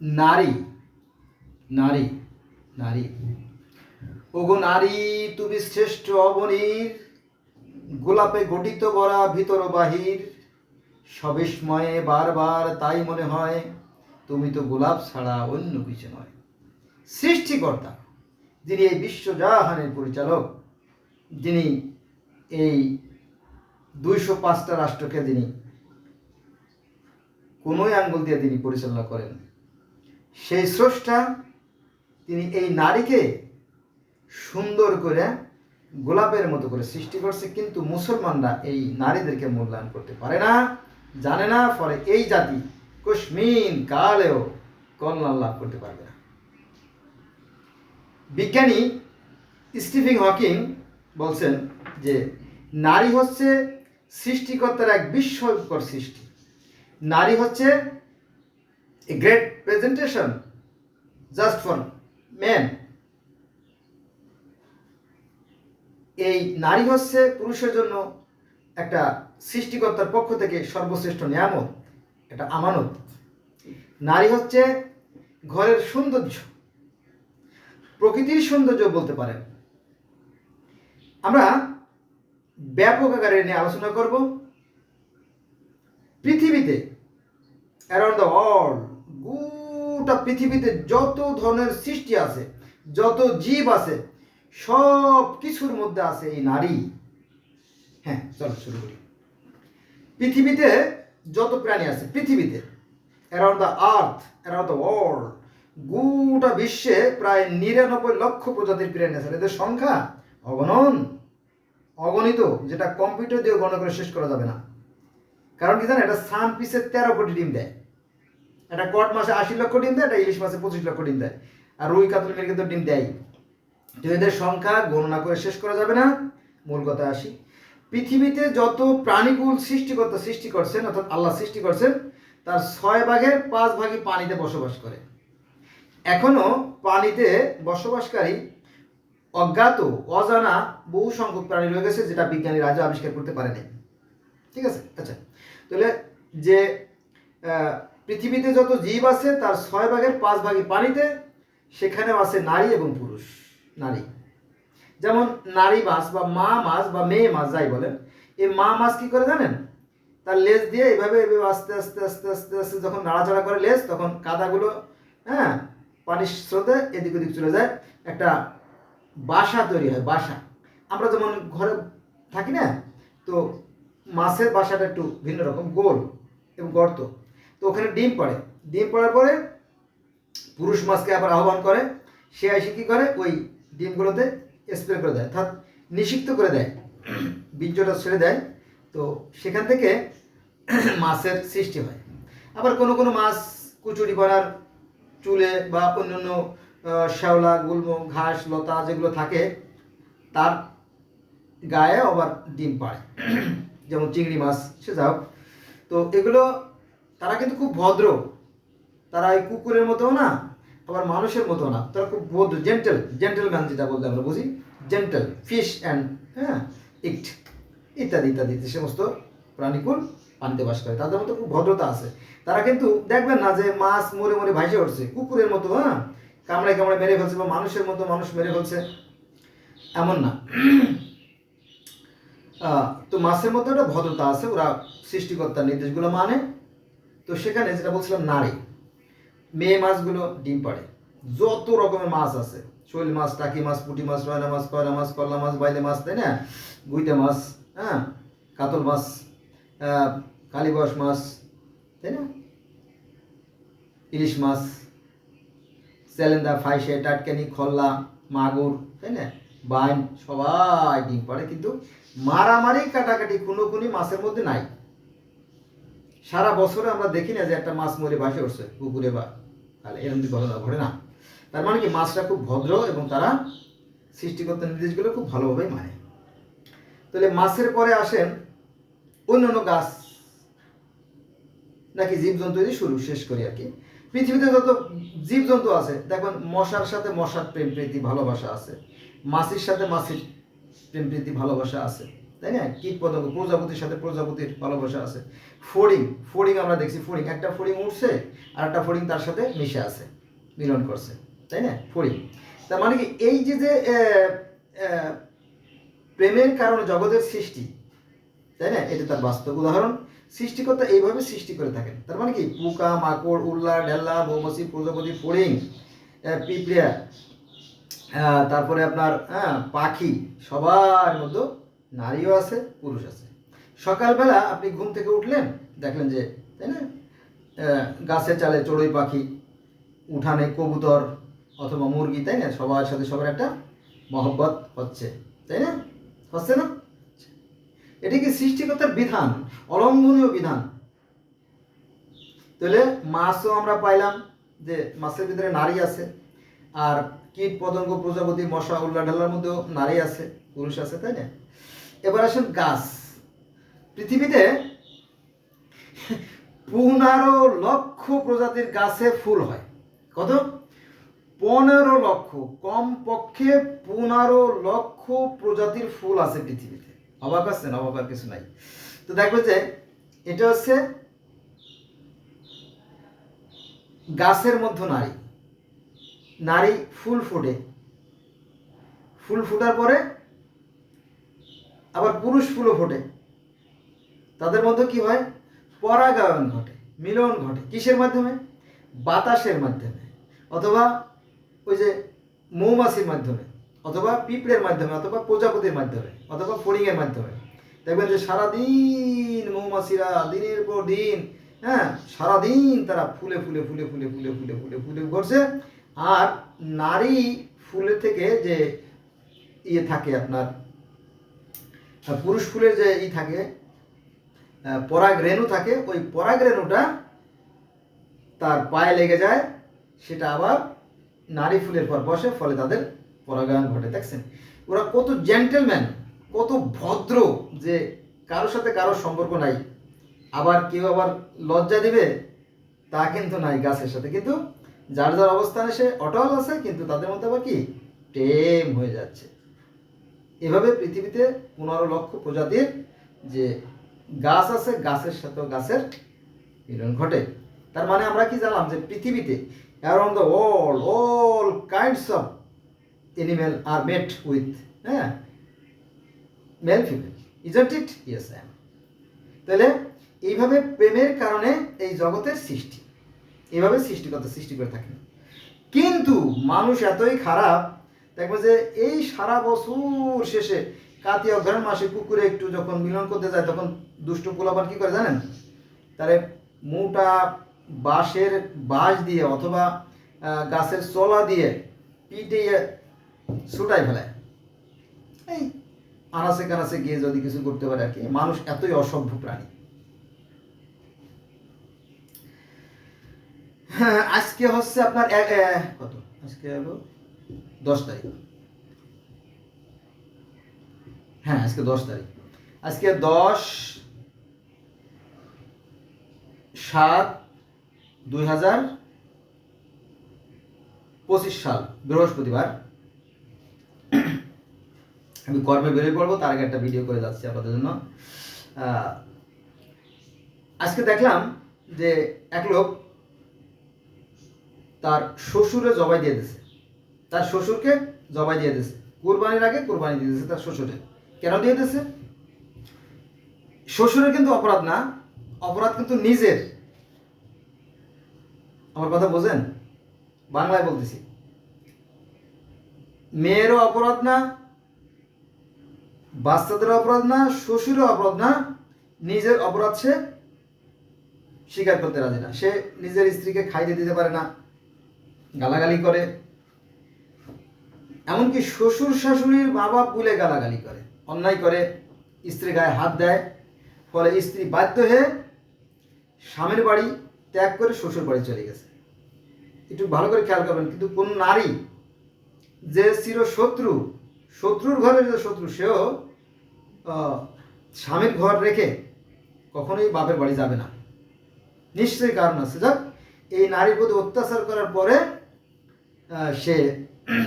নারী নারী নারী। ওগো নারী, তুমি শ্রেষ্ঠ অবনীর, গোলাপে গঠিত ভরা ভিতর বাহির। সবিস্ময়ে বারবার তাই মনে হয়, তুমি তো গোলাপ ছাড়া অন্য কিছু নয়। সৃষ্টিকর্তা, যিনি এই বিশ্বজাহানের পরিচালক, যিনি এই দুইশো পাঁচটা রাষ্ট্রকে তিনি কোনোই আঙ্গুল দিয়ে তিনি পরিচালনা করেন সেই স্রষ্টা, তিনি এই নারীকে সুন্দর করে গোলাপের মতো করে সৃষ্টি করছে, কিন্তু মুসলমানরা এই নারীদেরকে মূল্যায়ন করতে পারে না, জানে না, ফলে এই জাতি কুসমিন কালেও কল্যাণ লাভ করতে পারবে না। বিজ্ঞানী স্টিফিং হকিং বলছেন যে, নারী হচ্ছে সৃষ্টিকর্তার এক বিস্ময়কর সৃষ্টি। নারী হচ্ছে a great presentation just for man এই নারী হচ্ছে পুরুষের জন্য একটা সৃষ্টিকর্তার পক্ষ থেকে সর্বশ্রেষ্ঠ নিয়ামত, এটা আমানত। নারী হচ্ছে ঘরের সৌন্দর্য, প্রকৃতির সৌন্দর্য বলতে পারেন আমরা ব্যাপক আকারে নিয়ে আলোচনা করব। পৃথিবীতে অ্যারাউন্ড দ্য ওয়ার্ল্ড গোটা পৃথিবীতে যত ধরনের সৃষ্টি আছে, যত জীব আছে, সব কিছুর মধ্যে আছে এই নারী। হ্যাঁ চলো শুরু করি। পৃথিবীতে যত প্রাণী আছে, পৃথিবীতে around the earth around the world গোটা বিশ্বে প্রায় নিরানব্বই লক্ষ প্রজাতির প্রাণী আছে। এদের সংখ্যা অগণন। অগণিত, যেটা কম্পিউটার দিয়ে গণনা করে শেষ করা যাবে না। কারণ কি জানেন, এটা সান পিসের তেরো কোটি ডিম দেয়। এটা কট মাসে আশি লক্ষ ডিম দেয় এটা ইলিশ মাসে পঁচিশ লক্ষ ডিম দেয়। আর রুই কাতল মিলে কিন্তু ডিম দেয় তো এদের সংখ্যা গণনা করে শেষ করা যাবে না। মূল কথা আসি। পৃথিবীতে যত প্রাণীকুল সৃষ্টিকর্তা সৃষ্টি করছেন, অর্থাৎ আল্লাহ সৃষ্টি করছেন, তার ছয় ভাগের পাঁচ ভাগই পানিতে বসবাস করে। এখনও পানিতে বসবাসকারী অজ্ঞাত, অজানা বহু সংখ্যক প্রাণী রয়ে গেছে, যেটা বিজ্ঞানীরা রাজা আবিষ্কার করতে পারেনি। ঠিক আছে? আচ্ছা তাহলে যে পৃথিবীতে যত জীব আছে, তার ছয় ভাগের পাঁচ ভাগই পানিতে, সেখানেও আছে নারী এবং পুরুষ, নারী। যেমন নারী মাছ বা মা মাছ বা মেয়ে মাছ, যাই বলেন, এই মা মাছ কি করে জানেন? তার লেজ দিয়ে এভাবে এভাবে আস্তে আস্তে আস্তে আস্তে আস্তে যখন নাড়াচাড়া করে লেজ, তখন কাদাগুলো হ্যাঁ পানির স্রোতে এদিক ওদিক চলে যায়। একটা বাসা তৈরি হয়, বাসা। আমরা যেমন ঘরে থাকি না, তো মাছের বাসাটা একটু ভিন্ন রকম, গোল এবং গর্ত। তো ওখানে ডিম পড়ে। ডিম পড়ার পরে পুরুষ মাছকে আবার আহ্বান করে সে এসে কী করে? ওই ডিমগুলোতে স্প্রে করে দেয় অর্থাৎ নিষিক্ত করে দেয় বীর্যটা ছেড়ে দেয়। তো সেখান থেকে মাছের সৃষ্টি হয়। আবার কোনো কোনো মাছ কুচুরি পাড়ার চুলে বা অন্যান্য আহ, শ্যাওলা গুল্ম ঘাস লতা যেগুলো থাকে তার গায়ে আবার ডিম পাড়ে। যেমন চিংড়ি মাছ সে যাও তো এগুলো তারা কিন্তু খুব ভদ্র। তারা এই কুকুরের মতো না, আবার মানুষের মতো না। তারা খুব ভদ্র জেন্টেল জেন্টেলম্যান যেটা বলতে আমরা বুঝি। জেন্টেল ফিশ অ্যান্ড হ্যাঁ ইট ইত্যাদি ইত্যাদি, যে সমস্ত প্রাণীকুল পানিতে বাস করে। তাদের মতো খুব ভদ্রতা আছে। তারা কিন্তু দেখবেন না যে মাছ মরে মরে ভাসে উঠছে। কুকুরের মতো হ্যাঁ কামড়ায় কামড়ায় মেরে ফেলছে বা মানুষের মতো মানুষ মেরে ফেলছে। এমন না। তো মাছের মধ্যে একটা ভদ্রতা আছে, ওরা সৃষ্টিকর্তার নির্দেশগুলো মানে। তো সেখানে যেটা বলছিলাম নারী। মেয়ে মাছগুলো ডিম পাড়ে। যত রকমের মাছ আছে শৈল মাছ টাকি মাছ পুঁটি মাছ রয়না মাছ কয়লা মাছ করলা মাছ বাইলে মাছ তাই না? গুইটা মাছ হ্যাঁ? কাতল মাছ আহ, কালীবাস মাছ তাই না? ইলিশ মাছ স্যালেন্দা ফাইসে টাটকানি খল্লা মাগুর তাই না? বাইন সবাই ডিম পাড়ে কিন্তু মারামারি কাটাকাটি কোনো কোনো মাছের মধ্যে নাই। সারা বছরে আমরা দেখি না যে একটা মাছ মরে ভাসে উঠছে, পুকুরে বা তাহলে এরকম ঘটনা ঘটে না, তার মানে কি মাছটা খুব ভদ্র এবং তারা সৃষ্টিকর্তার নির্দেশগুলো খুব ভালোভাবে মানে। তাহলে মাছের পরে আসেন অন্যান্য গাছ নাকি জীবজন্তু দিয়ে শুরু, শেষ করি আর কি। পৃথিবীতে যত জীবজন্তু আছে দেখবেন মশার সাথে মশার প্রেম প্রীতি, ভালোবাসা আছে। মাছির সাথে মাছির প্রেম প্রীতি, ভালোবাসা আছে। তাই না? কীট পতঙ্গ প্রজাপতির সাথে প্রজাপতির ভালোবাসা আছে। ফড়িং ফড়িং আমরা দেখছি ফড়িং একটা ফড়িং উঠছে আর একটা ফড়িং তার সাথে মিশে আছে মিলন করছে তাই না? ফড়িং তার মানে কি এই যে যে প্রেমের কারণে জগতের সৃষ্টি তাই না? এটা তার বাস্তব উদাহরণ। সৃষ্টিকর্তা এইভাবে সৃষ্টি করে থাকেন। তার মানে কি পোকা মাকড় উল্লা ডেল্লা মৌমাছি প্রজাপতি ফড়িং আহ, পিঁপড়া তারপরে আপনার হ্যাঁ পাখি সবার মধ্যে নারীও আছে পুরুষ আছে। সকালবেলা আপনি ঘুম থেকে উঠলেন, দেখলেন যে, তাই না? গাছে চালে চড়ুই পাখি, উঠানে কবুতর অথবা মুরগি, তাই না? সবার সাথে সবার একটা মহব্বত হচ্ছে, তাই না? হচ্ছে না? এটি কি সৃষ্টিকর্তার বিধান? অলম্বনীয় বিধান? তাহলে মাছও আমরা পাইলাম যে মাছের ভিতরে নারী আছে, আর কীট পতঙ্গ প্রজাপতি মশা উল্লা মধ্যেও নারী আছে, পুরুষ আছে, তাই না? এবার আসেন গাছ। পৃথিবীতে পনেরো লক্ষ প্রজাতির গাছে ফুল হয়। কত? পনেরো লক্ষ। কম পক্ষে পনেরো লক্ষ প্রজাতির ফুল আছে পৃথিবীতে। অবাক আছেন অবাক আর কিছু নাই। তো দেখবে যে এটা হচ্ছে গাছের মধ্যে নারী। নারী ফুল ফোটে। ফুল ফোটার পরে আবার পুরুষ ফুলও ফোটে। তাদের মধ্যে কি হয়? পরাগায়ন ঘটে, মিলন ঘটে। কিসের মাধ্যমে? বাতাসের মাধ্যমে। অথবা ওই যে মৌমাছির মাধ্যমে, অথবা পিঁপড়ের মাধ্যমে, অথবা প্রজাপতির মাধ্যমে, অথবা ফড়িংয়ের মাধ্যমে। দেখবেন যে সারাদিন মৌমাছিরা দিনের পর দিন হ্যাঁ সারাদিন তারা ফুলে ফুলে ফুলে ফুলে ফুলে ফুলে ফুলে ফুলে করছে আর নারী ফুলের থেকে যে ইয়ে থাকে আপনার পুরুষ ফুলের যে ই থাকে পরাগ রেণু থাকে, ওই পরাগ রেণুটা তার পায়ে লেগে যায়, সেটা আবার নারী ফুলের পর বসে, ফলে তাদের পরাগায়ন ঘটে, দেখছেন? ওরা কত জেন্টেলম্যান কত ভদ্র, যে কারোর সাথে কারোর সম্পর্ক নাই। আবার কেউ আবার লজ্জা দিবে, তা কিন্তু নাই গাছের সাথে। কিন্তু যার যার অবস্থানে সে অটল আছে, কিন্তু তাদের মধ্যে আবার কি? টেম হয়ে যাচ্ছে। এভাবে পৃথিবীতে পনেরো লক্ষ প্রজাতির যে গাছ আছে, গাছের সাথেও গাছের মিলন ঘটে। তার মানে আমরা কি জানলাম যে পৃথিবীতে around the world all kinds of animal R mate with হ্যাঁ? Male female isn't it yes I তাহলে এইভাবে প্রেমের কারণে এই জগতের সৃষ্টি, এইভাবে সৃষ্টিকর্তা সৃষ্টি করে থাকেন। কিন্তু মানুষ এতই খারাপ, দেখবে যে এই সারা বছর শেষে কাতি অঘ্রাণ মাসে পুকুরে একটু যখন মিলন করতে যায়, তখন দুষ্ট পোলাপান কি করে জানেন? তারে মোটা বাঁশের বাঁশ দিয়ে অথবা গাছের চলা দিয়ে পিটিয়ে ছুটাই ফেলায় এই আনাসে কানাসে গিয়ে যদি কিছু করতে পারে আর কি। মানুষ এতই অসভ্য প্রাণী। হ্যাঁ আজকে হচ্ছে আপনার কত? আজকে হলো দশ তারিখ। হ্যাঁ আজকে দশ তারিখ। আজকে দশ সাত দুই হাজার পঁচিশ সাল, বৃহস্পতিবার। আমি কর্মে বেরিয়ে পড়ব, তার আগে একটা ভিডিও করে যাচ্ছি আপনাদের জন্য। আজকে দেখলাম যে এক লোক তার শ্বশুরে জবাই দিয়ে দিছে তার শ্বশুরকে জবাই দিয়ে দিছে কুরবানির আগে কুরবানি দিয়ে দিয়েছে তার শ্বশুরে কেন দিয়ে দিয়েছে? শ্বশুরের কিন্তু অপরাধ না, অপরাধ কিন্তু নিজের। আমার কথা বোঝেন? বাংলায় বলতেছি। মেয়েরও অপরাধ না বাচ্চাদের অপরাধ না শ্বশুরের অপরাধ না, নিজের অপরাধ সে স্বীকার করতে রাজি না। সে নিজের স্ত্রীকে খাইতে দিতে পারে না, গালাগালি করে। এমনকি শ্বশুর শাশুড়ির মা বাপ গালাগালি করে। অন্যায় করে স্ত্রী গায়ে হাত দেয়, ফলে স্ত্রী বাধ্য হয়ে স্বামীর বাড়ি ত্যাগ করে শ্বশুর বাড়ি চলে গেছে। একটু ভালো করে খেয়াল করবেন, কিন্তু কোন নারী যে চির শত্রু, শত্রুর ঘরের যে শত্রু, সেও স্বামীর ঘর রেখে কখনোই বাপের বাড়ি যাবে না। নিশ্চয়ই কারণ আছে। যাক, এই নারীর প্রতি অত্যাচার করার পরে সে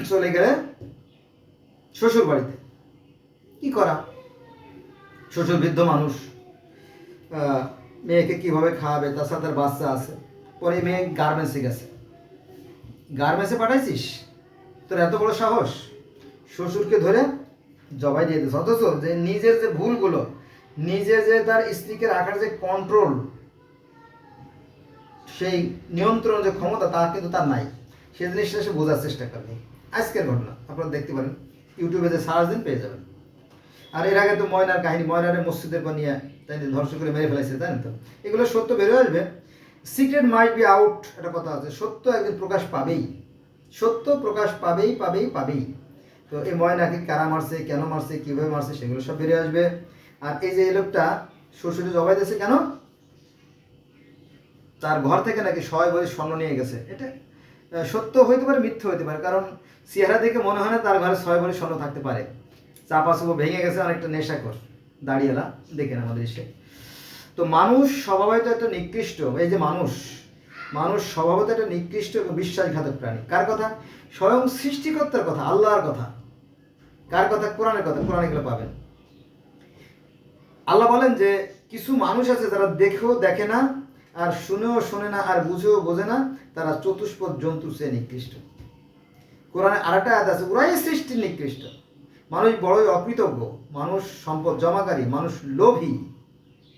চলে গেলে শ্বশুর বাড়িতে। কি করা? শ্বশুর বৃদ্ধ মানুষ মেয়েকে কীভাবে খাওয়াবে? তার সাথে তার বাচ্চা আছে। পরে মেয়ে গার্মেন্টসে গেছে। গার্মেন্টসে পাঠাইছিস? তোর এত বড় সাহস? শ্বশুরকে ধরে জবাই দিয়ে দিস। অথচ যে নিজের যে ভুলগুলো, নিজে যে তার স্ত্রীকে রাখার যে কন্ট্রোল সেই নিয়ন্ত্রণ যে ক্ষমতা, তা কিন্তু তার নাই। সেই জিনিসটা সে বোঝার চেষ্টা করবে আজকের ঘটনা, আপনারা দেখতে পারেন। ইউটিউবে যে সার্চ দিন পেয়ে যাবেন। আর এর আগে তো ময়নার কাহিনী, ময়নারে মসজিদের পর নিয়ে তাই ধ্বংস করে মেরে ফেলাইছে, তাই না তো? এগুলো সত্য বেরোয় আসবে। সিক্রেট মাইট বি আউট একটা কথা আছে, সত্য একদিন প্রকাশ পাবেই। সত্য প্রকাশ পাবেই পাবেই পাবেই। তো এই ময়নাকে কারা মারছে, কেন মারছে, কীভাবে মারছে, সেগুলো সব বেরিয়ে আসবে। আর এই যে এই লোকটা শ্বশুরে জবাই দিয়েছে কেন? তার ঘর থেকে নাকি ছয় বই স্বর্ণ নিয়ে গেছে। এটা সত্য হইতে পারে, মিথ্যে হইতে পারে, কারণ চেহারা দেখে মনে হয় না তার ঘরে ছয় ভরি স্বর্ণ থাকতে পারে। চাপা চুপো ভেঙে গেছে অনেকটা নেশা নেশাকর দাঁড়িয়েলা দেখেন আমাদের এসে তো মানুষ স্বভাবত একটা নিকৃষ্ট, এই যে মানুষ মানুষ স্বভাবত একটা নিকৃষ্ট এবং বিশ্বাসঘাতক প্রাণী। কার কথা? স্বয়ং সৃষ্টিকর্তার কথা, আল্লাহর কথা। কার কথা? কোরআনের কথা, কোরআন এগুলো পাবেন। আল্লাহ বলেন যে, কিছু মানুষ আছে যারা দেখেও দেখে না, আর শুনেও শোনে না, আর বুঝেও বোঝে না, তারা চতুষ্পদ জন্তু সে নিকৃষ্ট। কোরআনে আরেকটা আয়াত আছে ওরাই সৃষ্টির নিকৃষ্ট। মানুষ বড়ই অকৃতজ্ঞ, মানুষ সম্পদ জমাকারী, মানুষ লোভী,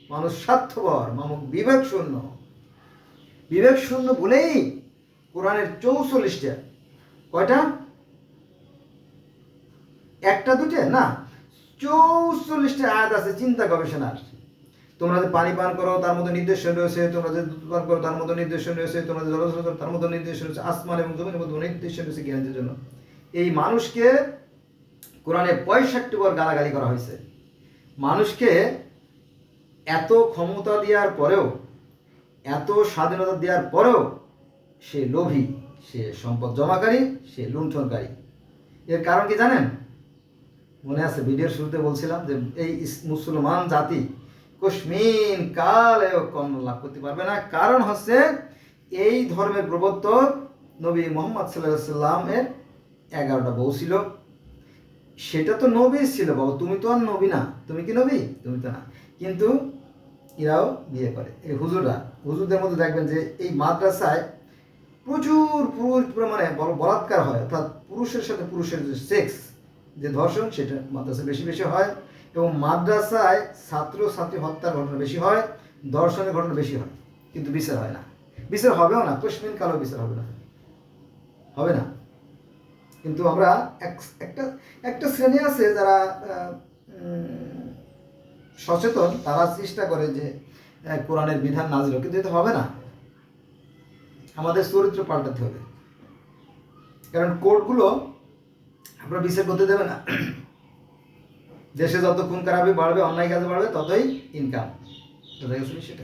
মানুষ স্বার্থপর মানুষ বিবেক শূন্য। বিবেক শূন্য বলেই কোরআনের চৌচল্লিশটা কয়টা? একটা দুটে না চৌচল্লিশটা আয়াত আছে, চিন্তা গবেষণার তোমরা যে পানি পান করো, তার মধ্যে নির্দেশন রয়েছে। তোমরা যে দুধ পান করো, তার মধ্যে নির্দেশন রয়েছে। তোমরা যে জলচর করো তার মধ্যে নির্দেশন রয়েছে। আসমান এবং জমিনের মধ্যে নির্দেশন রয়েছে জ্ঞানের জন্য। এই মানুষকে কোরআনে পঁয়ষট্টি বার গালাগালি করা হয়েছে। মানুষকে এত ক্ষমতা দেওয়ার পরেও, এত স্বাধীনতা দেওয়ার পরেও সে লোভী, সে সম্পদ জমাকারী, সে লুণ্ঠনকারী। এর কারণ কি জানেন? মনে আছে, ভিডিওর শুরুতে বলছিলাম যে এই মুসলমান জাতি কশ্মিন কালেও কম লাভ করতে পারবে না। কারণ হচ্ছে, এই ধর্মের প্রবর্তক নবী মোহাম্মদ সাল্লাহ সাল্লামের এগারোটা বউ ছিল। সেটা তো নবী ছিল বাবা, তুমি তো আর নবী না। তুমি কি নবী? তুমি তো না। কিন্তু এরাও বিয়ে করে। এই হুজুররা, হুজুরদের মধ্যে দেখবেন যে এই মাদ্রাসায় প্রচুর পুরুষ বল- বলাৎকার হয়। অর্থাৎ পুরুষের সাথে পুরুষের যে সেক্স যে ধর্ষণ, সেটা মাদ্রাসায় বেশি বেশি হয় এবং মাদ্রাসায় ছাত্র ছাত্রী হত্যার ঘটনা বেশি হয়, ধর্ষণের ঘটনা বেশি হয়। কিন্তু বিচার হয় না। বিচার হবেও না। কশ্মিন কালো বিচার হবে না। হবে না। কিন্তু আমরা এক- একটা একটা শ্রেণি আছে যারা সচেতন, তারা চেষ্টা করে যে কোরআনের বিধান নাজিল কিন্তু এটা হবে না। আমাদের চরিত্র পাল্টাতে হবে। কারণ কোর্টগুলো আপনারা বিচার করতে দেবে না। দেশে যত খুন খারাপি বাড়বে, অন্যায় কাজে বাড়বে, ততই ইনকাম সেটা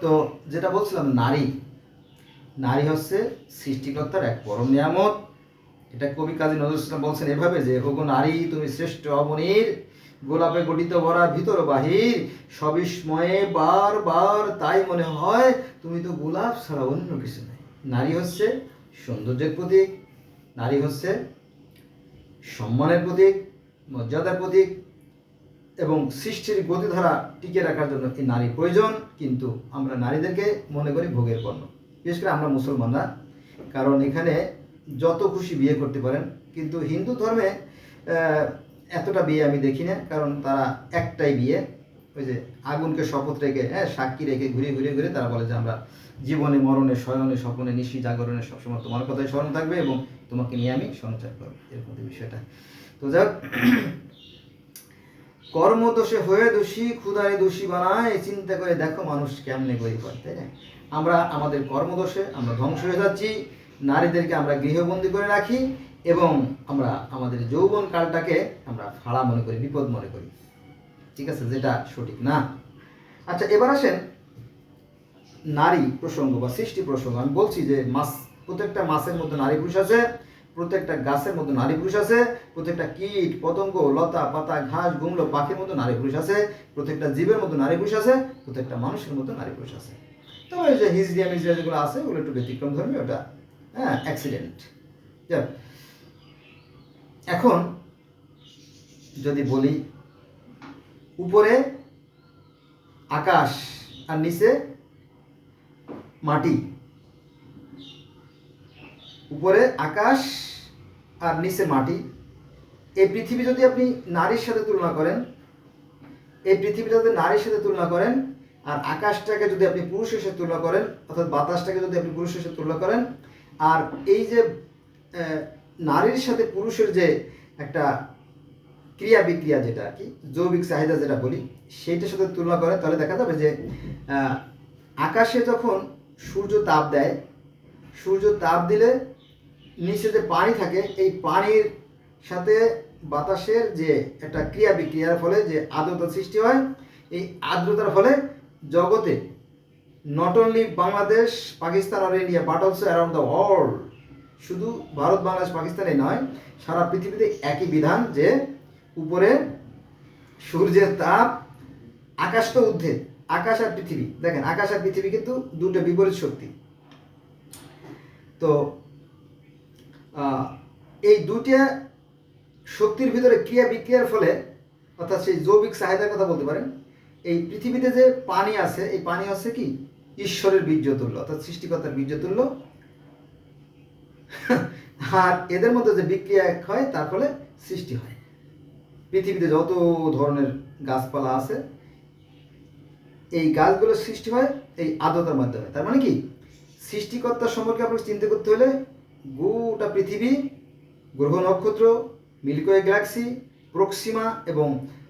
তো যেটা বলছিলাম, নারী। নারী হচ্ছে সৃষ্টিকর্তার এক পরম নিয়ামত। এটা কবি কাজী নজরুল ইসলাম বলছেন এভাবে যে ওগো নারী, তুমি শ্রেষ্ঠ অবনীর গোলাপে গঠিত ভরা ভিতর বাহির। সবিস্ময়ে বার বার তাই মনে হয়, তুমি তো গোলাপ ছাড়া অন্য কিছু নাই। নারী হচ্ছে সৌন্দর্যের প্রতীক। নারী হচ্ছে সম্মানের প্রতীক, মর্যাদার প্রতীক এবং সৃষ্টির গতিধারা টিকে রাখার জন্য এই নারী প্রয়োজন। কিন্তু আমরা নারীদেরকে মনে করি ভোগের পণ্য। বিশেষ করে আমরা মুসলমানরা। কারণ এখানে যত খুশি বিয়ে করতে পারেন, কিন্তু হিন্দু ধর্মে এতটা বিয়ে আমি দেখি না, কারণ তারা একটাই বিয়ে। ওই যে আগুনকে শপথ রেখে হ্যাঁ সাক্ষী রেখে ঘুরে ঘুরে ঘুরে তারা বলে যে আমরা জীবনে, মরণে, শয়নে, স্বপনে, নিশি, জাগরণে সবসময় তোমার কথাই স্মরণ থাকবে এবং তোমাকে নিয়ে আমি সঞ্চার করব। এরকম বিষয়টা। তো যাক, কর্মদোষে হয়ে দোষী ক্ষুধায় দোষী বানায়, চিন্তা করে দেখো মানুষ কেমনে গরিব হয়, তাই না? আমরা আমাদের কর্মদোষে আমরা ধ্বংস হয়ে যাচ্ছি, নারীদেরকে আমরা গৃহবন্দী করে রাখি এবং আমরা আমাদের যৌবন কালটাকে আমরা ফাড়া মনে করি, বিপদ মনে করি। ঠিক আছে, যেটা সঠিক না? আচ্ছা এবার আসেন নারী প্রসঙ্গ বা সৃষ্টি প্রসঙ্গ। আমি বলছি যে মাছ প্রত্যেকটা মাছের মধ্যে নারী পুরুষ আছে, প্রত্যেকটা গাছের মধ্যে নারী পুরুষ আছে, প্রত্যেকটা কীট, পতঙ্গ, লতা, পাতা, ঘাস, গুমলো, পাখির মতো নারী পুরুষ আছে, প্রত্যেকটা জীবের মতো নারী পুরুষ আছে, প্রত্যেকটা মানুষের মতো নারী পুরুষ আছে। তবে এই যে হিজড়িয়া মিজড়িয়া যেগুলো আছে, ওগুলো একটু ব্যতিক্রম ধর্মী, ওটা হ্যাঁ অ্যাক্সিডেন্ট এখন যদি বলি, উপরে আকাশ আর নিচে মাটি। উপরে আকাশ আর নিচে মাটি। এই পৃথিবী যদি আপনি নারীর সাথে তুলনা করেন, এই পৃথিবী যদি নারীর সাথে তুলনা করেন আর আকাশটাকে যদি আপনি পুরুষের সাথে তুলনা করেন, অর্থাৎ বাতাসটাকে যদি আপনি পুরুষের সাথে তুলনা করেন, আর এই যে নারীর সাথে পুরুষের যে একটা ক্রিয়া বিক্রিয়া যেটা আর কি জৈবিক চাহিদা যেটা বলি, সেইটার সাথে তুলনা করে, তাহলে দেখা যাবে যে আকাশে যখন সূর্য তাপ দেয়, সূর্য তাপ দিলে নিচে যে পানি থাকে, এই পানির সাথে বাতাসের যে একটা ক্রিয়া বিক্রিয়ার ফলে যে আর্দ্রতা সৃষ্টি হয়, এই আর্দ্রতার ফলে জগতে not only Bangladesh, Pakistan R India but also around the world শুধু ভারত, বাংলাদেশ পাকিস্তানে নয়, সারা পৃথিবীতে একই বিধান যে উপরে সূর্যের তাপ, আকাশ তো ঊর্ধ্বে, আকাশ আর পৃথিবী। দেখেন, আকাশ আর পৃথিবী কিন্তু দুটো বিপরীত শক্তি। তো এই দুটা শক্তির ভিতরে ক্রিয়া বিক্রিয়ার ফলে, অর্থাৎ সেই জৈবিক চাহিদার কথা বলতে পারেন এই পৃথিবীতে যে পানি আছে, এই পানি হচ্ছে কি? ঈশ্বরের বীর্যতুল্য, অর্থাৎ সৃষ্টিকর্তার বীর্য তুল্য আর এদের মধ্যে যে বিক্রিয়া হয়, তার ফলে সৃষ্টি হয়। পৃথিবীতে যত ধরনের গাছপালা আছে, এই গাছগুলোর সৃষ্টি হয় এই আর্দ্রতার মাধ্যমে। তার মানে কি? সৃষ্টিকর্তা সম্পর্কে আপনাকে চিন্তা করতে হলে গোটা পৃথিবী, গ্রহ নক্ষত্র, মিল্কওয়ে গ্যালাক্সি, প্রক্সিমা এবং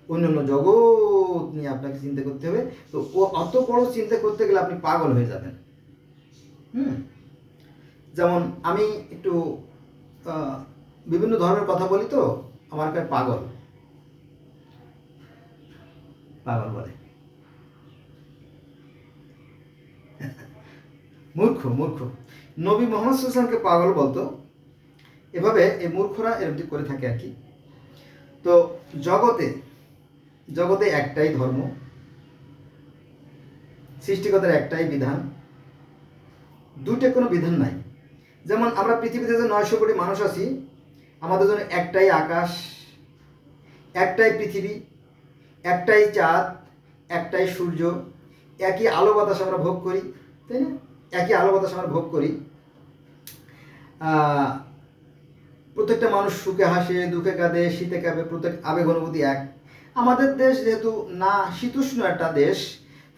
অন্যান্য জগৎ নিয়ে আপনাকে চিন্তা করতে হবে। তো ও অত বড় চিন্তা করতে গেলে আপনি পাগল হয়ে যাবেন। হুম? যেমন আমি একটু বিভিন্ন ধরনের কথা বলি তো, আমার কাছে পাগল। পাগল বলে। মূর্খ মূর্খ। নবী মোহাম্মদ সুলসানকে পাগল বলতো। এভাবে এই মূর্খরা এরকম করে থাকে আর কি। তো জগতে জগতে একটাই ধর্ম সৃষ্টিকতার একটাই বিধান। দুটো কোনো বিধান নাই। যেমন আমরা পৃথিবীতে যে নয়শো কোটি মানুষ আছি, আমাদের জন্য একটাই আকাশ, একটাই পৃথিবী, একটাই চাঁদ, একটাই সূর্য, একই আলো বাতাস আমরা ভোগ করি, তাই না? একই আলো বাতাস আমরা ভোগ করি। প্রত্যেকটা মানুষ সুখে হাসে, দুঃখে কাঁদে, শীতে কাঁপে, প্রত্যেক আবেগ অনুভূতি এক। আমাদের দেশ যেহেতু না শীতোষ্ণ একটা দেশ,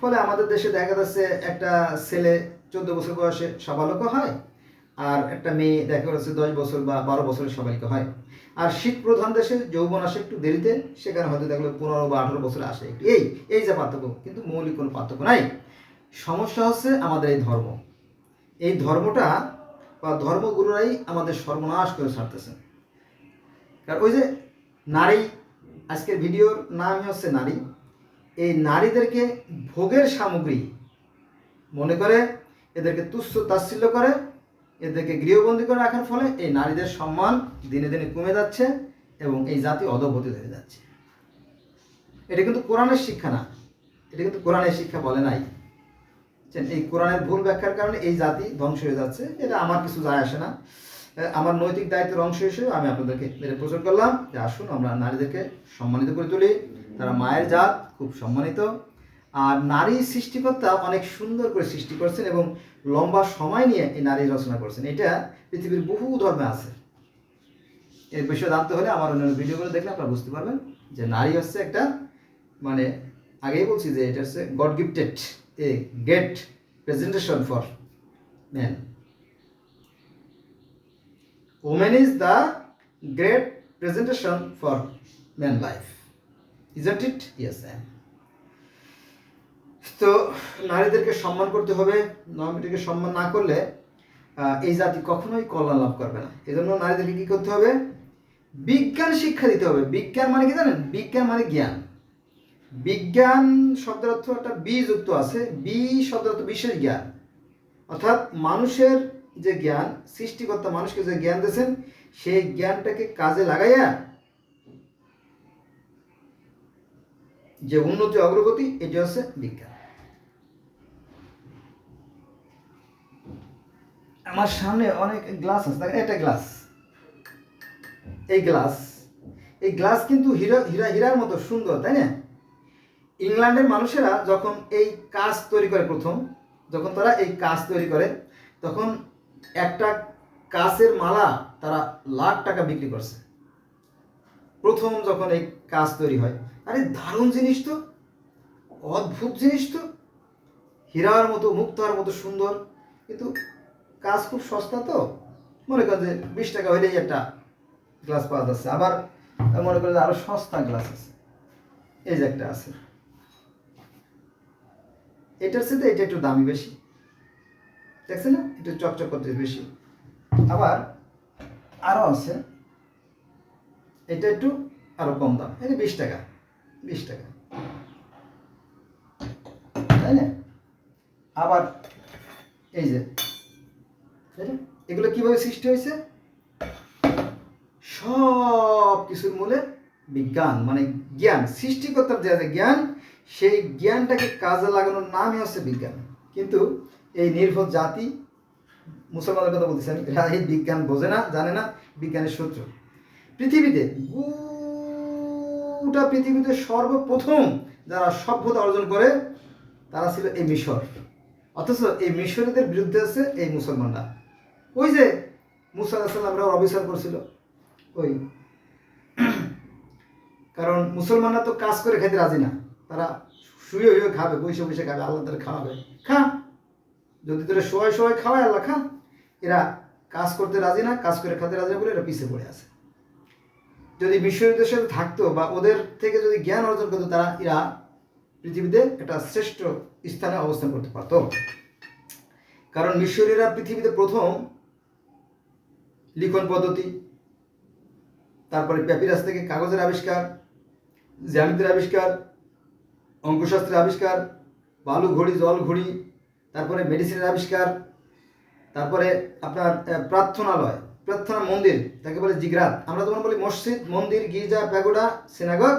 ফলে আমাদের দেশে দেখা যাচ্ছে একটা ছেলে চোদ্দ বছর বয়সে সবালক হয় আর একটা মেয়ে দেখা যাচ্ছে দশ বছর বা বারো বছরের সবাইকে হয়। আর শীত প্রধান দেশে যৌবন আসে একটু দেরিতে, সেখানে হয়তো দেখল পনেরো বা আঠারো বছরে আসে একটু। এই এই যে পার্থক্য, কিন্তু মৌলিক কোনো পার্থক্য নাই। সমস্যা হচ্ছে আমাদের এই ধর্ম। এই ধর্মটা বা ধর্মগুরুরাই আমাদের সর্বনাশ করে ছাড়তেছেন কারণ ওই যে নারী আজকের ভিডিওর নামই হচ্ছে নারী। এই নারীদেরকে ভোগের সামগ্রী মনে করে, এদেরকে তুচ্ছ তাচ্ছিল্য করে, এদেরকে গৃহবন্দী করে রাখার ফলে এই নারীদের সম্মান দিনে দিনে কমে যাচ্ছে এবং এই জাতি অধপতিত হয়ে যাচ্ছে। এটা কিন্তু কোরআনের শিক্ষা না। এটা কিন্তু কোরআনের শিক্ষা বলে নাই। এই কোরআনের ভুল ব্যাখ্যার কারণে এই জাতি ধ্বংস হয়ে যাচ্ছে। এটা আমার কিছু যায় আসে না। আমার নৈতিক দায়িত্বের অংশ হিসেবে আমি আপনাদেরকে প্রচার করলাম। যে আসুন, আমরা নারীদেরকে সম্মানিত করে তুলি। তারা মায়ের জাত, খুব সম্মানিত। আর নারী সৃষ্টিকর্তা অনেক সুন্দর করে সৃষ্টি করছেন এবং লম্বা সময় নিয়ে এই নারী রচনা করছেন। এটা পৃথিবীর বহু ধর্মে আছে। এর বিষয়ে জানতে হলে আমার অন্যান্য ভিডিওগুলো দেখলে আপনারা বুঝতে পারবেন যে নারী হচ্ছে একটা মানে আগেই বলছি যে এটা হচ্ছে God gifted a great presentation for man women is the great presentation for man life isn't it yes I তো নারীদেরকে সম্মান করতে হবে, নারীদেরকে সম্মান না করলে এই জাতি কখনোই কল্যাণ লাভ করবে না। এই জন্য নারীদেরকে কি করতে হবে? বিজ্ঞান শিক্ষা দিতে হবে। বিজ্ঞান মানে কি জানেন? বিজ্ঞান মানে জ্ঞান। বিজ্ঞান শব্দের অর্থ একটা বি যুক্ত আছে। বি শব্দের অর্থ বিশেষ জ্ঞান। অর্থাৎ মানুষের যে জ্ঞান, সৃষ্টিকর্তা মানুষকে যে জ্ঞান দিয়েছেন, সেই জ্ঞানটাকে কাজে লাগাইয়া যে উন্নতি, অগ্রগতি, এটি হচ্ছে বিজ্ঞান। আমার সামনে অনেক গ্লাস আছে, দেখেন এটা গ্লাস। এই গ্লাস এই গ্লাস কিন্তু হীরা হীরা, হীরার মতো সুন্দর, তাই না? ইংল্যান্ডের মানুষেরা যখন এই কাজ তৈরি করে প্রথম, যখন তারা এই কাজ তৈরি করে, তখন একটা কাঁচের মালা তারা লাখ টাকা বিক্রি করছে। প্রথম যখন এই কাজ তৈরি হয়, আরে দারুণ জিনিস তো, অদ্ভুত জিনিস তো। হীরার মতো, মুক্তার মতো সুন্দর, কিন্তু কাজ খুব সস্তা তো। মনে করেন যে বিশ টাকা হইলেই একটা গ্লাস পাওয়া যাচ্ছে। আবার মনে করেন যে আরও সস্তা গ্লাস আছে। এই যে একটা আছে। এটার সাথে এটা একটু দামি বেশি। দেখছেন না? একটু চকচক করতে বেশি। আবার আরও আছে। এটা একটু আরও কম দাম। এটা বিশ টাকা। বিশ টাকা। তাই না? আবার এই যে? এগুলো কীভাবে সৃষ্টি হয়েছে? সব কিছুর মূলে বিজ্ঞান মানে জ্ঞান, সৃষ্টিকর্তার যে আছে জ্ঞান, সেই জ্ঞানটাকে কাজে লাগানোর নামই হচ্ছে বিজ্ঞান। কিন্তু এই নির্ভর জাতি মুসলমানের কথা বলতেছি আমি। এই বিজ্ঞান বোঝে না, জানে না, বিজ্ঞানের সূত্র। পৃথিবীতে গোটা পৃথিবীতে সর্বপ্রথম যারা সভ্যতা অর্জন করে, তারা ছিল এই মিশর। অথচ এই মিশরীদের বিরুদ্ধে আছে এই মুসলমানরা। ওই যে মুসা অবিচার করছিল, ওই। কারণ মুসলমানরা তো কাজ করে খেতে রাজি না। তারা শুয়ে শুয়ে খাবে, বসে বসে খাবে, আল্লাহ তারা খাওয়াবে। খা। যদি তোরা শোয় শোয় খাওয়ায় আল্লাহ খা। এরা কাজ করতে রাজি না, কাজ করে খাতে রাজি না বলে এরা পিছিয়ে পড়ে আছে। যদি বিশ্বযুদ্ধের সাথে থাকতো বা ওদের থেকে যদি জ্ঞান অর্জন করতো, তারা এরা পৃথিবীতে একটা শ্রেষ্ঠ স্থানে অবস্থান করতে পারত। কারণ মিশরীয়রা পৃথিবীতে প্রথম লিখন পদ্ধতি, তারপরে প্যাপিরাস থেকে কাগজের আবিষ্কার, জ্যামিতির আবিষ্কার, অঙ্কশাস্ত্রের আবিষ্কার, বালু ঘড়ি, জল ঘড়ি তারপরে মেডিসিনের আবিষ্কার, তারপরে আপনার প্রার্থনালয়, প্রার্থনা মন্দির, তাকে বলে জিগরাত। আমরা যেমন বলি মসজিদ, মন্দির, গির্জা, প্যাগোডা সিনাগগ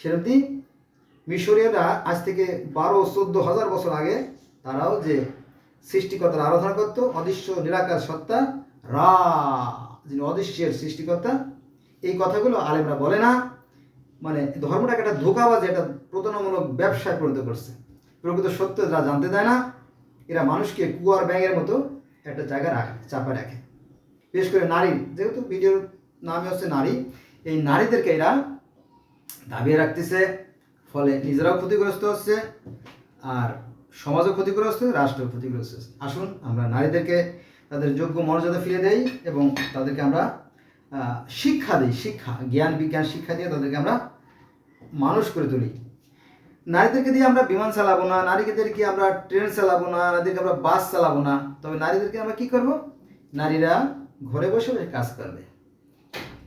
সেরকম মিশরীয়রা আজ থেকে বারো, চোদ্দ হাজার বছর আগে তারাও যে সৃষ্টিকর্তার আরাধনা করতো, অদৃশ্য, নিরাকার সত্তা, রা, যিনি অদৃশ্যের সৃষ্টিকর্তা, এই কথাগুলো আলেমরা বলে না। মানে ধর্মটাকে একটা ধোকাবাজি একটা প্রতারণামূলক ব্যবসায় পরিণত করছে। প্রকৃত সত্য যারা জানতে দেয় না, এরা মানুষকে কুয়ার ব্যাঙের মতো একটা জায়গায় রাখে, চাপা রাখে বিশেষ করে নারী, যেহেতু ভিডিওর নামে হচ্ছে নারী, এই নারীদেরকে এরা দাবিয়ে রাখতেছে, ফলে নিজেরাও ক্ষতিগ্রস্ত হচ্ছে, আর সমাজও ক্ষতিগ্রস্ত রাষ্ট্র ক্ষতিগ্রস্ত হচ্ছে। আসুন, আমরা নারীদেরকে তাদের যোগ্য মর্যাদা ফিরে দেই এবং তাদেরকে আমরা শিক্ষা দিই, শিক্ষা, জ্ঞান, বিজ্ঞান, শিক্ষা দিয়ে তাদেরকে আমরা মানুষ করে তুলি নারীদেরকে দিয়ে আমরা বিমান চালাবো না, নারীদেরকে আমরা ট্রেন চালাবো না, নারীদেরকে আমরা বাস চালাবো না। তবে নারীদেরকে আমরা কি করব? নারীরা ঘরে বসে বসে কাজ করবে।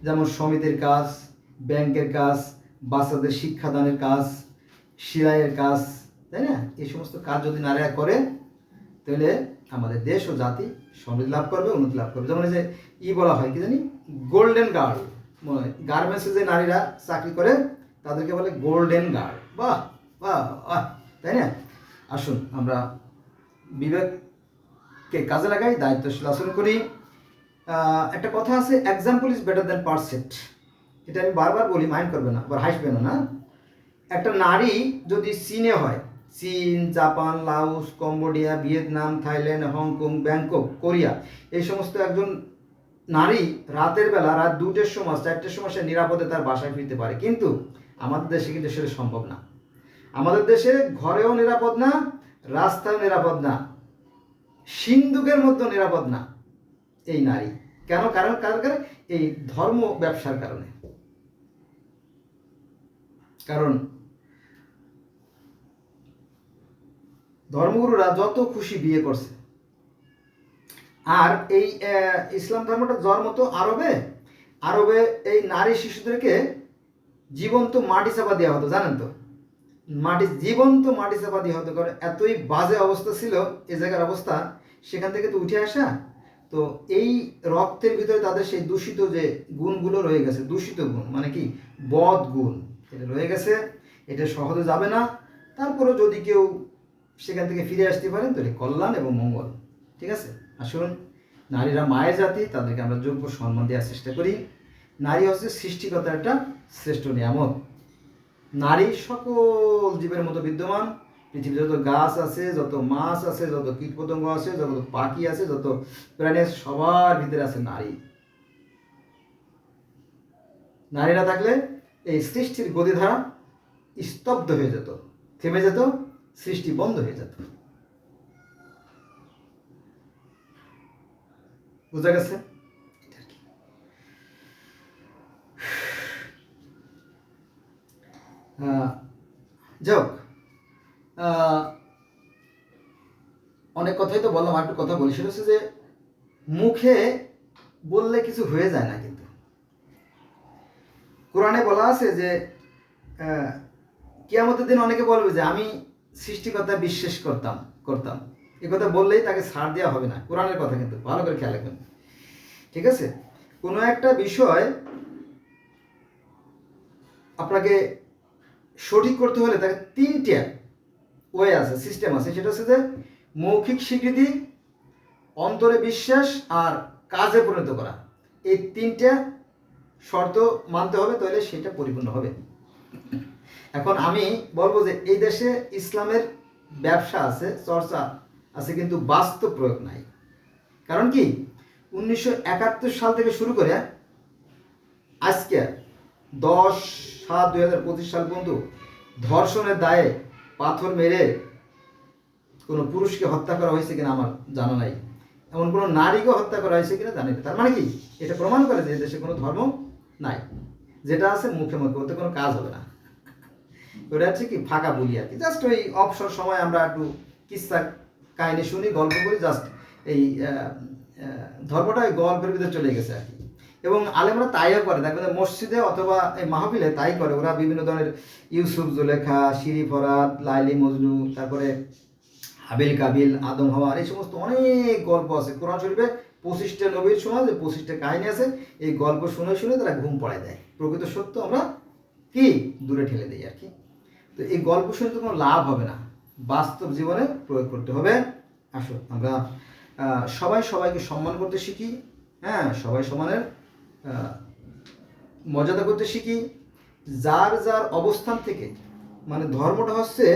যেমন সমিতির কাজ, ব্যাংকের কাজ, বাচ্চাদের শিক্ষাদানের কাজ, সেলাইয়ের কাজ, তাই না? এই সমস্ত কাজ যদি নারীরা করে, তাহলে আমাদের দেশ ও জাতি সমৃদ্ধি লাভ করবে, উন্নতি লাভ করবে। যেমন যে ই বলা হয়, কি জানি? গোল্ডেন গার্ড গার্মেন্টসে যে নারীরা চাকরি করে, তাদেরকে বলে গোল্ডেন গার্ড বাহ! তাই না? আসুন, আমরা বিবেককে কাজে লাগাই, দায়িত্বশীল আচরণ করি। একটা কথা আছে example is better than percept এটা আমি বারবার বলি মাইন্ড করবে না, আবার হাসবে না না? একটা নারী যদি চীনে হয়, চীন, Japan Laos Cambodia, Vietnam, Thailand, Hong Kong, Bangkok, Korea, এই সমস্ত একজন নারী রাতের বেলা, রাত দুটের সময়, চারটের সময় সে নিরাপদে তার বাসায় ফিরতে পারে। কিন্তু আমাদের দেশে কিন্তু সেটা সম্ভব না। আমাদের দেশে ঘরেও নিরাপদ না, রাস্তাও নিরাপদ না, সিন্ধুকের মধ্যে নিরাপদ না এই নারী। কেন? কারণ কারণ? এই ধর্ম ব্যবসার কারণে। কারণ, ধর্মগুরুরা যত খুশি বিয়ে করছে, আর এই ইসলাম ধর্মটা জন্ম তো আরবে আরবে এই নারী শিশুদেরকে জীবন্ত মাটি চাপা দেওয়া হতো, জানেন তো? মাটি জীবন্ত মাটি চাপা দেওয়া হতো কারণ এতই বাজে অবস্থা ছিল এ জায়গার অবস্থা। সেখান থেকে তো উঠে আসা। তো এই রক্তের ভিতরে তাদের সেই দূষিত যে গুণগুলো রয়ে গেছে, দূষিত গুণ মানে কি? বদ গুণ। এটা রয়ে গেছে, এটা সহজে যাবে না। তারপরেও যদি কেউ সেখান থেকে ফিরে আসতে পারেন তাহলে কল্যাণ এবং মঙ্গল। ঠিক আছে? আসুন, নারীরা মায়ের জাতি, তাদেরকে আমরা যোগ্য সম্মান দেওয়ার চেষ্টা করি। নারী হচ্ছে সৃষ্টিকতার একটা শ্রেষ্ঠ নিয়ামত। নারী সকল জীবের মতো বিদ্যমান। পৃথিবীতে যত গাছ আছে, যত মাছ আছে, যত কীটপতঙ্গ আছে, যত পাখি আছে, যত প্রাণী সবার ভিতরে আছে নারী। নারী না থাকলে এই সৃষ্টির গতিধারা স্তব্ধ হয়ে যেত, থেমে যেত, সৃষ্টি বন্ধ হয়ে যেত। বুঝা গেছে এটা আর কি। আহ, যাই হোক অনেক কথাই তো বললাম একটু কথা বলি। সেটা হচ্ছে যে মুখে বললে কিছু হয়ে যায় না কিন্তু। কোরআনে বলা আছে যে কিয়ামতের দিন অনেকে বলবে যে, আমি সৃষ্টিকর্তা বিশ্বাস করতাম করতাম। এ কথা বললেই তাকে ছাড় দেওয়া হবে না। কোরআনের কথা কিন্তু, ভালো করে খেয়াল রাখবেন। ঠিক আছে? কোনো একটা বিষয় আপনাকে সঠিক করতে হলে তাকে তিনটে ওয়ে আছে সিস্টেম আছে। সেটা হচ্ছে যে মৌখিক স্বীকৃতি, অন্তরে বিশ্বাস আর কাজে পরিণত করা। এই তিনটা শর্ত মানতে হবে, তাহলে সেটা পরিপূর্ণ হবে। এখন আমি বলব যে এই দেশে ইসলামের ব্যবসা আছে, চর্চা আছে, কিন্তু বাস্তব প্রয়োগ নাই। কারণ কি? উনিশশো একাত্তর সাল থেকে শুরু করে আজকে দশ সাত দুই হাজার পঁচিশ সাল পর্যন্ত ধর্ষণের দায়ে পাথর মেরে কোনো পুরুষকে হত্যা করা হয়েছে কিনা আমার জানা নাই। এমন কোনো নারীকে হত্যা করা হয়েছে কিনা জানি তার মানে কি? এটা প্রমাণ করে যে দেশে কোনো ধর্ম নাই। যেটা আছে মুখে মুখে, ওতে কোনো কাজ হবে না। ওটা হচ্ছে কি ফাঁকা বলি আর কি। জাস্ট ওই অবসর সময় আমরা একটু কিস্সা কাহিনী শুনি, গল্প করি, জাস্ট এই ধর্মটা ওই গল্পের ভিতরে চলে গেছে আর কি। এবং আলেমরা তাইও করে। দেখবেন মসজিদে অথবা এই মাহফিলে তাই করে। ওরা বিভিন্ন ধরনের ইউসুফ, জুলেখা, শিরি ফরাত লাইলি মজনু, তারপরে হাবিল কাবিল, আদম হাওয়ার এই সমস্ত অনেক গল্প আছে। কোরআন শরীফে পঁচিশটা নবীর সময় যে পঁচিশটা কাহিনী আছে। এই গল্প শুনে শুনে তারা ঘুম পড়ায় দেয়। প্রকৃত সত্য আমরা কি? দূরে ঠেলে দিই আর কি। তো এই গল্প শুনে তো কোনো লাভ হবে না। বাস্তব জীবনে প্রয়োগ করতে হবে। আসো, আমরা সবাই সবাইকে সম্মান করতে শিখি। হ্যাঁ সবাই সমানের মর্যাদা করতে শিখি। যার যার অবস্থান থেকে মানে ধর্মটা হচ্ছে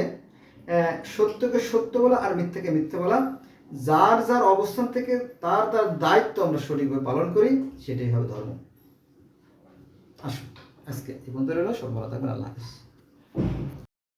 সত্যকে সত্য বলা আর মিথ্যাকে মিথ্যে বলা, যার যার অবস্থান থেকে তার তার দায়িত্ব আমরা সঠিকভাবে পালন করি, সেটাই হবে ধর্ম। আসুন, আজকে এই পর্যন্ত রইল। ভালো থাকবেন। আল্লাহ হাফিজ।